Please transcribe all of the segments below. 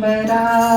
But I.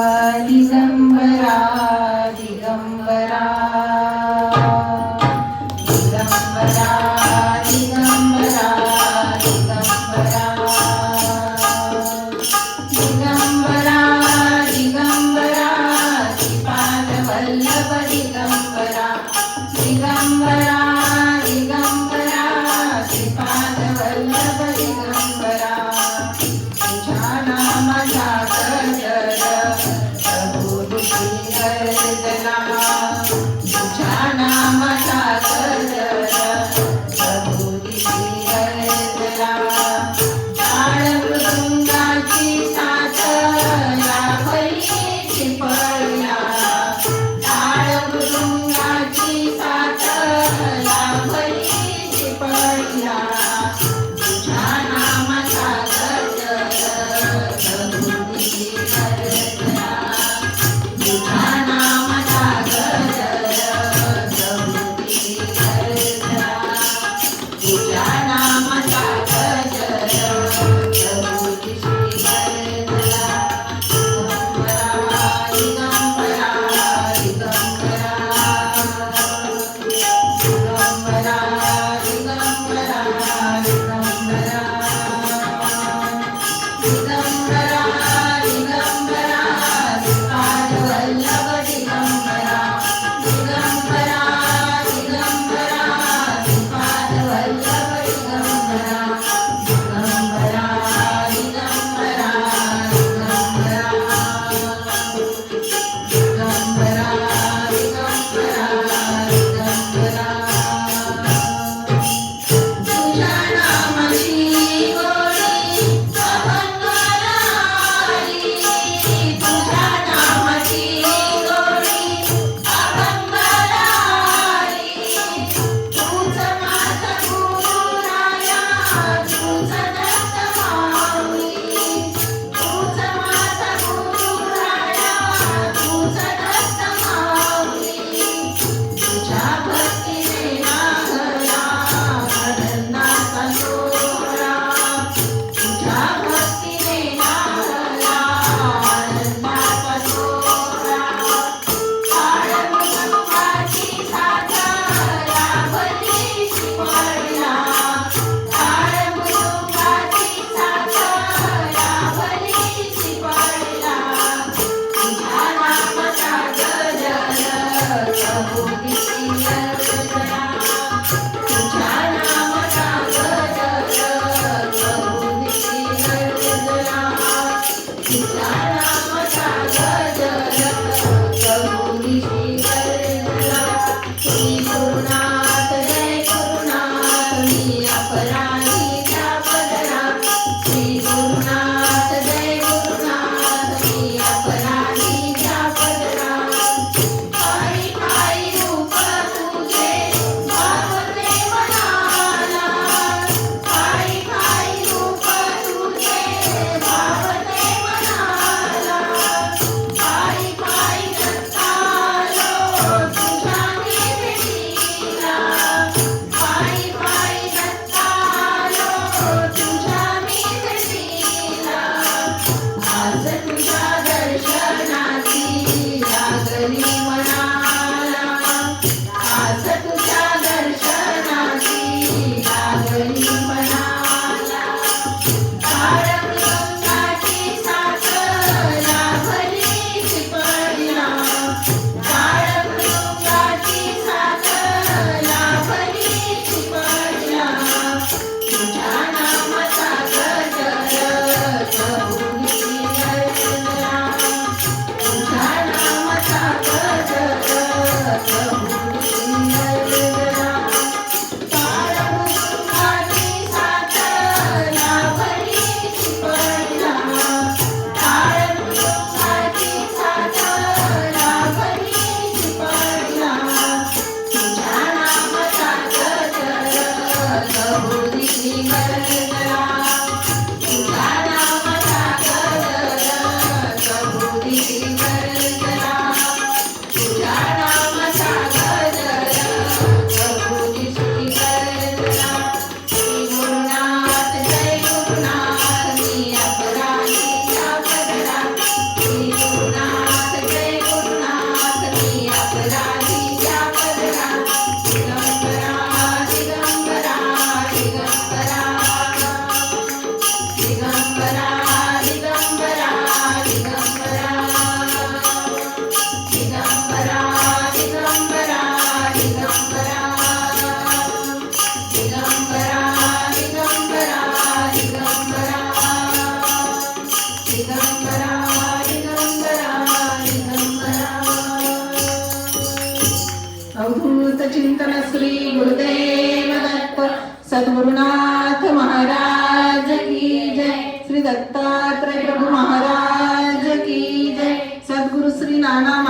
चिंतन श्री गुरुदेव दत्त सद्गुरुनाथ महाराज की जय। श्री दत्तात्रय प्रभु महाराज की जय। सद्गुरु श्री नाना